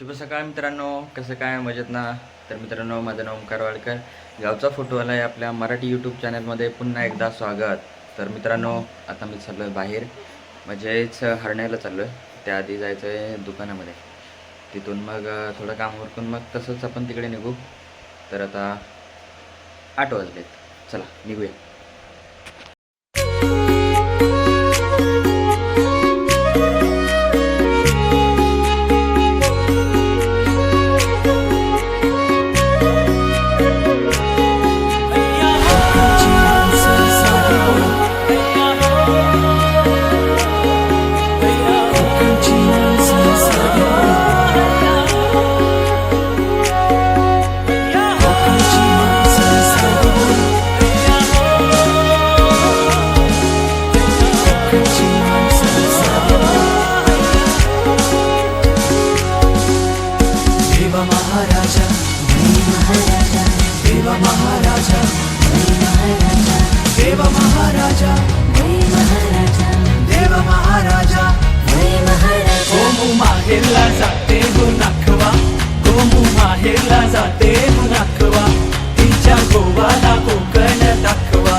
शुभ सकाळ मित्रांनो. कसं काय? मजेत ना? तर मित्रांनो माझं नाव ओंकार वाडकर. गावचा फोटोवाला आहे आपल्या मराठी यूट्यूब चॅनलमध्ये पुन्हा एकदा स्वागत. तर मित्रांनो आता मी चाललो आहे बाहेर. म्हणजेच हरण्याला चाललो आहे त्याआधी जायचं आहे दुकानामध्ये. तिथून मग थोडं काम उरकून मग तसंच आपण तिकडे निघू. तर आता आठ वाजलेत. चला निघूया. महाराजा. देवा महाराजा. गोमू माहेरला जाते हो नाखवा. गोमू माहेरला जाते हो नाखवा. हिच्या गोवाला कोकण दाखवा.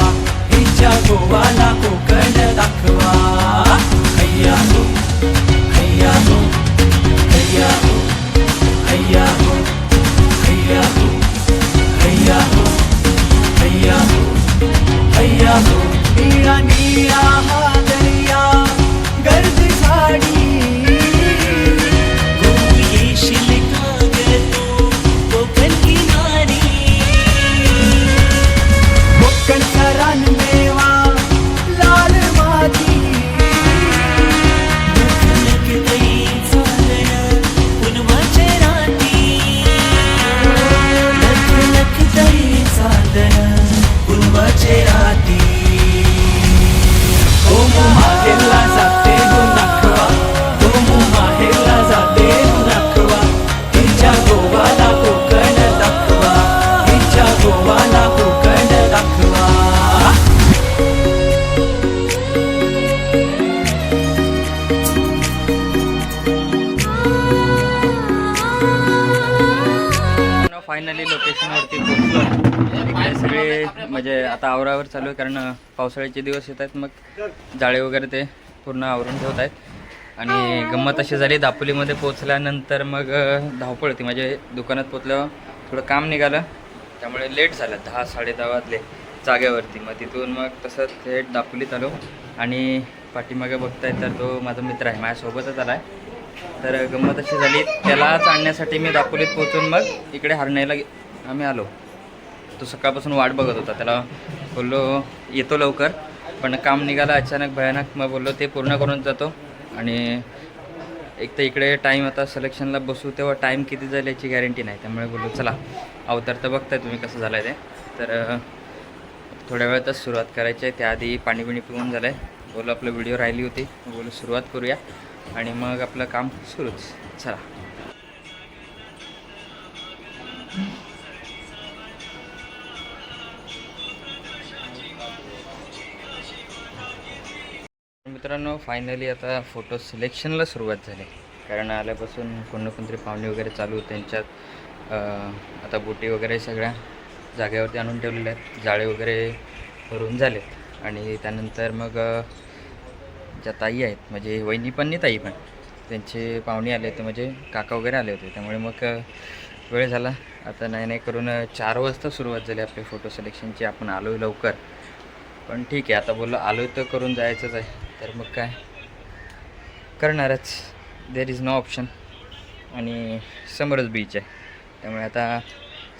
हिच्या गोवाला कोकण दाखवा. गोवाला कोकण दाखवा. गोवाला कोकण दाखवा. फायनली लोकेशनवरती पोहोचलो. इकडे सगळे म्हणजे आता आवरावर चालू आहे कारण पावसाळ्याचे दिवस येत आहेत मग जाळे वगैरे ते पूर्ण आवरून ठेवत आहेत. आणि गंमत अशी झाली दापोलीमध्ये पोचल्यानंतर मग धावपळ होती. म्हणजे दुकानात पोचल्यावर थोडं काम निघालं. त्यामुळे लेट झालं दहा साडे दहा वाजले जागेवरती. मग तिथून मग तसंच थेट दापोलीत आलो. आणि पाठीमागे बघताय तर तो माझा मित्र आहे माझ्यासोबतच आला आहे तर गंमत अशी झाली त्यालाच आणण्यासाठी मी दापोलीत पोहोचून मग इकडे हरण्याला आम्ही आलो. तो सकाळपासून वाट बघत होता. त्याला बोललो येतो लवकर. पण काम निघालं अचानक भयानक मग बोललो ते पूर्ण करून जातो. आणि एक तर इकडे टाईम आता सिलेक्शनला बसू तेव्हा टाईम किती जाईल याची गॅरंटी नाही. त्यामुळे बोलू चला अवतार तर बघताय तुम्ही कसं झालं आहे ते. तर थोड्या वेळातच सुरुवात करायची आहे. त्याआधी पाणी बिणी पिऊन झालं आहे बोलू आपलं व्हिडिओ राहिली होती. बोलू सुरुवात करूया. आणि मग आपलं काम सुरूच. चला. मित्रांनो फायनली आता फोटो सिलेक्शनला सुरुवात झाली. कारण आल्यापासून कोण कोणतरी पाहुणे वगैरे चालू त्यांच्यात. आता बोटी वगैरे सगळ्या जागेवरती आणून ठेवलेल्या आहेत. जाळे वगैरे भरून झालेत. आणि त्यानंतर मग ज्या ताई आहेत म्हणजे वहिनी पण नाही ताई पण त्यांचे पाहुणे आले होते. म्हणजे काका वगैरे आले होते. त्यामुळे मग वेळ झाला. आता नाही नाही करून चार वाजता सुरुवात झाली आपली फोटो सिलेक्शनची आपण आलो लवकर. पण ठीक आहे. आता बोललो आलो तर करून जायचंच आहे. तर मग काय? करणारच. देर इज नो ऑप्शन आणि समोरच बीच आहे. त्यामुळे आता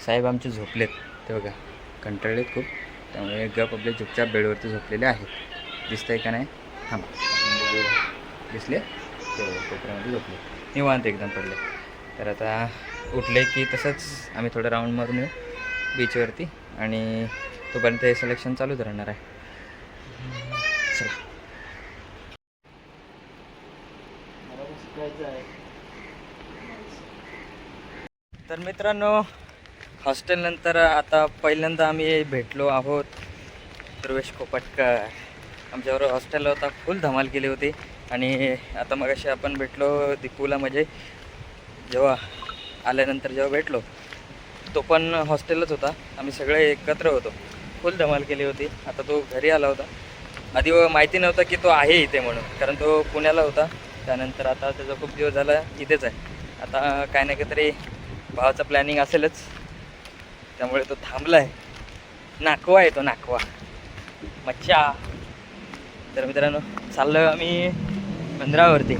साहेब आमचे झोपलेत. ते बघा कंटाळलेत खूप. त्यामुळे गप आपले चुपचाप बेडवरती झोपलेले आहेत. दिसतंय का नाही? थांबा. दिसले? हो, कोपऱ्यामध्ये झोपले. निवांत एकदम पडले. तर आता उठले की तसंच आम्ही थोडं राऊंड मारून येऊ. बीचवरती आणि तोपर्यंत हे सिलेक्शन चालूच राहणार आहे चला तर मित्रांनो हॉस्टेलनंतर आता पहिल्यांदा आम्ही भेटलो आहोत ध्रुवेश कोपटकर. आमच्याबरोबर हॉस्टेलला होता फुल धमाल केली होती. आणि आता मग आपण भेटलो दीपूला म्हणजे जेव्हा आल्यानंतर जेव्हा भेटलो तो पण हॉस्टेलच होता. आम्ही सगळे एकत्र होतो. फुल धमाल केली होती. आता तो घरी आला होता. आधी माहिती नव्हतं की तो आहे इथे म्हणून कारण तो पुण्याला होता. त्यानंतर आता त्याचा खूप दिवस झाला इथेच आहे. आता काय नाही काहीतरी भावाचं प्लॅनिंग असेलच. त्यामुळे तो थांबला आहे नाकवा आहे तो नाकवा. मच्छा. तर मित्रांनो चाललो आम्ही बंदरावरती.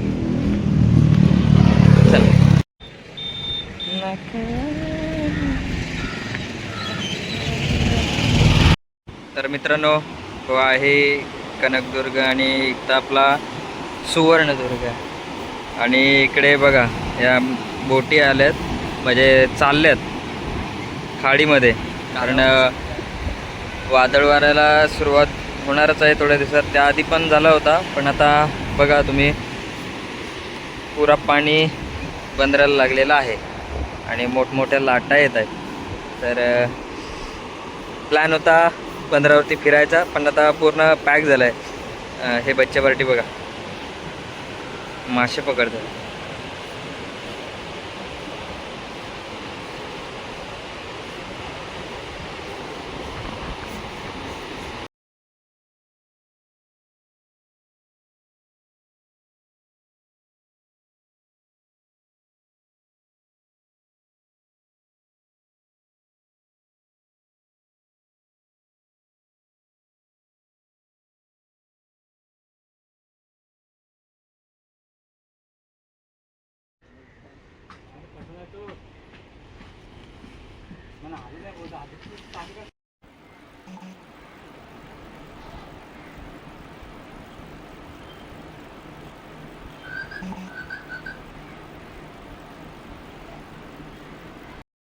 चल. तर मित्रांनो तो आहे कनकदुर्ग आणि इथं आपला सुवर्णदुर्ग. आणि इकडे बघा या बोटी आल्यात म्हणजे चालल्यात खाडीमध्ये. कारण वादळ वाऱ्याला सुरुवात होणारच आहे थोड्या दिवसात. त्याआधी पण झाला होता पण आता बघा तुम्ही पुरा पाणी बंदराला लागलेलं आहे. आणि मोठमोठ्या लाटा येत आहेत. तर प्लॅन होता बंदरावरती फिरायचा पण आता पूर्ण पॅक झाला आहे हे बच्चे पार्टी बघा. मासे पकडतात.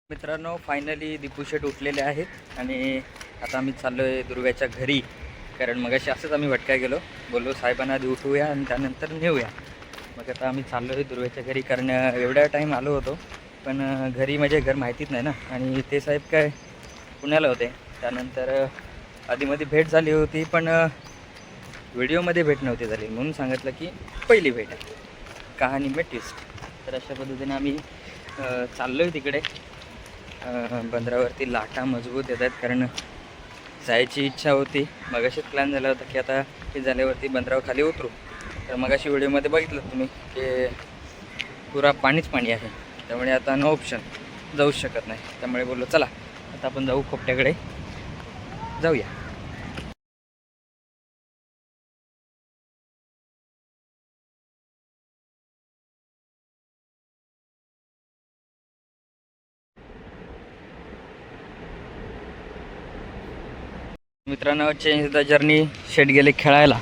मित्रांनो फायनली दीपूशेट उठलेले आहेत आणि आता आम्ही चाललो आहे दुर्गाच्या घरी. कारण मग अशी असंच आम्ही भटकाय गेलो. बोललो साहेबांना आधी उठवूया आणि त्यानंतर नेऊया. मग आता आम्ही चाललो आहे दुर्गाच्या घरी कारण एवढा टाईम आलो होतो. पण घरी म्हणजे घर माहितीच नाही ना. आणि ते साहेब काय पुण्याला होते. त्यानंतर आधीमध्ये भेट झाली होती पण व्हिडिओमध्ये भेट नव्हती झाली. म्हणून सांगितलं की पहिली भेट आहे. कहाणी में ट्विस्ट. तर अशा पद्धतीने आम्ही चाललो आहे तिकडे. बंदरावरती लाटा मजबूत येत आहेत कारण जायची इच्छा होती. मगाशीच प्लॅन झाला होता की आता हे झाल्यावरती बंदरावर खाली उतरू. तर मगाशी व्हिडिओमध्ये बघितलं तुम्ही की पुरा पाणीच पाणी आहे. त्यामुळे आता नो ऑप्शन जाऊच शकत नाही. त्यामुळे बोललो चला आता आपण जाऊ खोपट्याकडे. जाऊया. मित्रांनो चेंज द जर्नी शेट गेले खेळायला.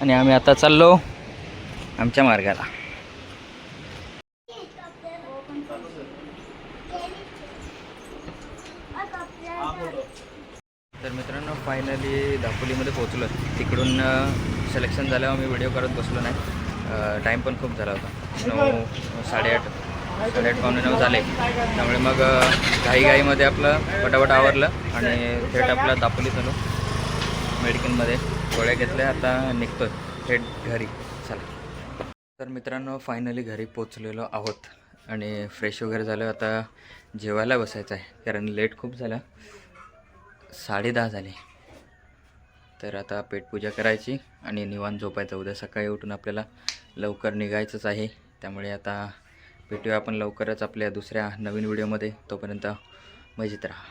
आणि आम्ही आता चाललो आमच्या मार्गाला. तर मित्रांनो फायनली दापोलीमध्ये पोचलो तिकडून सिलेक्शन झाल्यावर मी व्हिडिओ करत बसलो नाही. टाईम पण खूप झाला होता. नऊ साडेआठ साडेआठ पावणे नऊ झाले. त्यामुळे मग घाईघाईमध्ये आपलं पटापट आवरलं आणि थेट आपला दापोली झालो मेडिकलमध्ये गोळ्या घेतल्या आता निघतो थेट घरी. चला. तर मित्रांनो फायनली घरी पोचलेलो आहोत. आणि फ्रेश वगैरे झालं आता जेवायला बसायचं आहे कारण लेट खूप झाला. साडेदहा झाले. तर आता पेटपूजा करायची आणि निवांत झोपायचं. उद्या सकाळी उठून आपल्याला लवकर निघायचंच आहे. त्यामुळे आता भेटूया आपण लवकरच आपल्या दुसऱ्या नवीन व्हिडिओमध्ये. तोपर्यंत मजेत राहा.